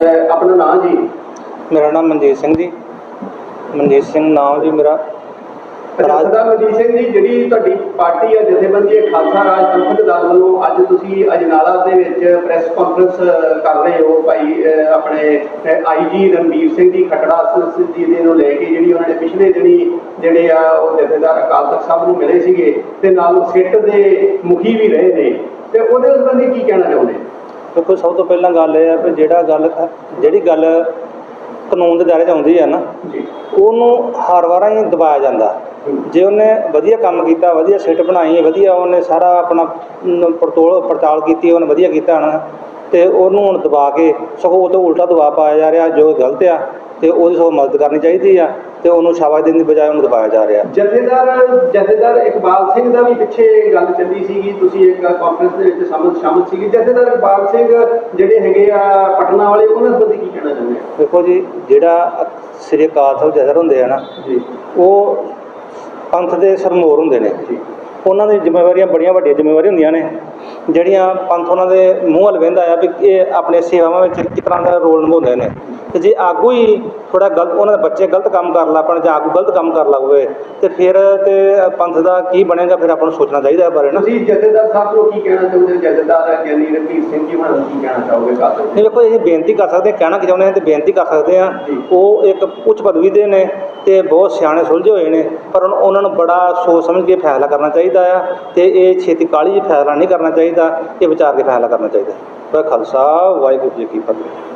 ਆਪਣਾ ਨਾਂ ਜੀ? ਮੇਰਾ ਨਾਮ ਮਨਜੀਤ ਸਿੰਘ ਜੀ। ਮਨਜੀਤ ਸਿੰਘ ਨਾਮ ਜੀ ਮੇਰਾ। ਰਾਜ ਸਰਦਾਰ ਮਨਜੀਤ ਸਿੰਘ ਜੀ ਜਿਹੜੀ ਤੁਹਾਡੀ ਪਾਰਟੀ ਹੈ ਜਥੇਬੰਦੀ ਖਾਲਸਾ ਰਾਜ ਪੰਥਕ ਦਲ ਵੱਲੋਂ ਅੱਜ ਤੁਸੀਂ ਅਜਨਾਲਾ ਦੇ ਵਿੱਚ ਪ੍ਰੈਸ ਕਾਨਫਰੰਸ ਕਰ ਰਹੇ ਹੋ ਭਾਈ ਆਪਣੇ ਆਈਜੀ ਰਣਬੀਰ ਸਿੰਘ ਜੀ ਖਟੜਾ ਜੀ ਦੇ ਨੂੰ ਲੈ ਕੇ ਜਿਹੜੀ ਉਹਨਾਂ ਨੇ ਪਿਛਲੇ ਦਿਨੀ ਜਿਹੜੇ ਆ ਉਹ ਜਥੇਦਾਰ ਅਕਾਲ ਤਖਤ ਸਾਹਿਬ ਨੂੰ ਮਿਲੇ ਸੀਗੇ ਤੇ ਨਾਲ ਸਿੱਟ ਦੇ ਮੁਖੀ ਵੀ ਰਹੇ ਨੇ। ਤੇ ਉਹਦੇ ਸੰਬੰਧੀ ਕੀ ਕਹਿਣਾ ਚਾਹੁੰਦੇ? ਦੇਖੋ ਸਭ ਤੋਂ ਪਹਿਲਾਂ ਗੱਲ ਇਹ ਹੈ ਕਿ ਜਿਹੜਾ ਗੱਲ ਜਿਹੜੀ ਗੱਲ ਕਾਨੂੰਨ ਦੇ ਦਾਇਰੇ 'ਚ ਆਉਂਦੀ ਹੈ ਨਾ ਉਹਨੂੰ ਹਰ ਵਾਰਾਂ ਹੀ ਦਬਾਇਆ ਜਾਂਦਾ। ਜੇ ਉਹਨੇ ਵਧੀਆ ਕੰਮ ਕੀਤਾ ਵਧੀਆ ਸਿੱਟ ਬਣਾਈ ਵਧੀਆ ਉਹਨੇ ਸਾਰਾ ਆਪਣਾ ਪੜਤੋਲ ਪੜਤਾਲ ਕੀਤੀ ਉਹਨੇ ਵਧੀਆ ਕੀਤਾ ਨਾ ਤੇ ਉਹਨੂੰ ਹੁਣ ਦਬਾ ਕੇ ਸਗੋਂ ਉਹ ਤੋਂ ਉਲਟਾ ਦਬਾਅ ਪਾਇਆ ਜਾ ਰਿਹਾ ਜੋ ਗਲਤ ਆ ਤੇ ਉਹਦੀ ਸਗੋਂ ਮਦਦ ਕਰਨੀ ਚਾਹੀਦੀ ਆ। ਤੇ ਉਹਨੂੰ ਸ਼ਾਬਾਸ਼ ਦੇਣ ਦੀ ਬਜਾਏ ਉਹਨੂੰ ਦਬਾਇਆ ਜਾ ਰਿਹਾ। ਜਥੇਦਾਰ ਜਥੇਦਾਰ ਇਕਬਾਲ ਸਿੰਘ ਦਾ ਵੀ ਪਿੱਛੇ ਗੱਲ ਚੱਲੀ ਸੀਗੀ ਤੁਸੀਂ ਇੱਕ ਕਾਨਫਰੰਸ ਦੇ ਵਿੱਚ ਸ਼ਾਮਲ ਸ਼ਾਮਲ ਸੀਗੇ। ਜਥੇਦਾਰ ਇਕਬਾਲ ਸਿੰਘ ਜਿਹੜੇ ਹੈਗੇ ਆ ਪਟਨਾ ਵਾਲੇ ਉਹਨਾਂ ਸੰਬੰਧੀ ਕੀ ਕਹਿਣਾ ਚਾਹੁੰਦੇ ਆ? ਦੇਖੋ ਜੀ ਜਿਹੜਾ ਸ੍ਰੀ ਅਕਾਲ ਸਾਹਿਬ ਜਥੇਦਾਰ ਹੁੰਦੇ ਆ ਨਾ ਜੀ। ਉਹ ਪੰਥ ਦੇ ਸਰਮੋਰ ਹੁੰਦੇ ਨੇ। ਜੀ। ਉਹਨਾਂ ਦੀ ਜ਼ਿੰਮੇਵਾਰੀਆਂ ਬੜੀਆਂ ਵੱਡੀਆਂ ਜ਼ਿੰਮੇਵਾਰੀਆਂ ਹੁੰਦੀਆਂ ਨੇ। ਜਿਹੜੀਆਂ ਪੰਥ ਉਹਨਾਂ ਦੇ ਮੂੰਹ ਵੱਲ ਵਹਿੰਦਾ ਆ ਵੀ ਇਹ ਆਪਣੇ ਸੇਵਾਵਾਂ ਵਿੱਚ ਕਿਸ ਤਰ੍ਹਾਂ ਦਾ ਰੋਲ ਨਿਭਾਉਂਦੇ ਨੇ। ਤੇ ਜੇ ਆਗੂ ਹੀ ਥੋੜਾ ਗਲਤ ਉਹਨਾਂ ਦੇ ਬੱਚੇ ਗਲਤ ਕੰਮ ਕਰ ਲੱਪਣ ਜਾਂ ਆਗੂ ਗਲਤ ਕੰਮ ਕਰ ਲਵੇ ਤੇ ਫਿਰ ਤੇ ਪੰਥ ਦਾ ਕੀ ਬਣੇਗਾ ਫਿਰ ਆਪਾਂ ਨੂੰ ਸੋਚਣਾ ਚਾਹੀਦਾ ਇਹ ਬਾਰੇ ਨਾ। ਤੁਸੀਂ ਜਥੇਦਾਰ ਸਾਹਿਬ ਨੂੰ ਕੀ ਕਹਿਣਾ ਚਾਹੁੰਦੇ ਹੋ ਜਥੇਦਾਰ ਗਿਆਨੀ ਰਣਜੀਤ ਸਿੰਘ ਜੀ ਨੂੰ ਕੀ ਕਹਿਣਾ ਚਾਹੋਗੇ ਕਾਤੋਂ ਨਹੀਂ ਦੇਖੋ ਇਹ ਬੇਨਤੀ ਕਰ ਸਕਦੇ ਹਾਂ, ਕਹਿਣਾ ਕਿ ਚਾਹੁੰਦੇ ਹਾਂ ਤੇ ਬੇਨਤੀ ਕਰ ਸਕਦੇ ਆ। ਜੀ। ਉਹ ਇੱਕ ਉੱਚ ਪਦਵੀ ਦੇ ਨੇ ਤੇ ਬਹੁਤ ਸਿਆਣੇ ਸੁਲਝੇ ਹੋਏ ਨੇ ਪਰ ਉਹਨਾਂ- ਨੂੰ ਬੜਾ ਸੋਚ ਸਮਝ ਕੇ ਫੈਸਲਾ ਕਰਨਾ ਚਾਹੀਦਾ ਆ ਤੇ ਇਹ ਛੇਤੀ ਕਾਹਲੀ 'ਚ ਫੈਸਲਾ ਨਹੀਂ ਕਰਨਾ ਚਾਹੀਦਾ ਇਹ ਵਿਚਾਰ ਕੇ ਫੈਸਲਾ ਕਰਨਾ ਚਾਹੀਦਾ। ਵਾਹਿ ਖਾਲਸਾ ਵਾਹਿਗੁਰੂ ਜੀ ਕੀ ਫਤਿਹ।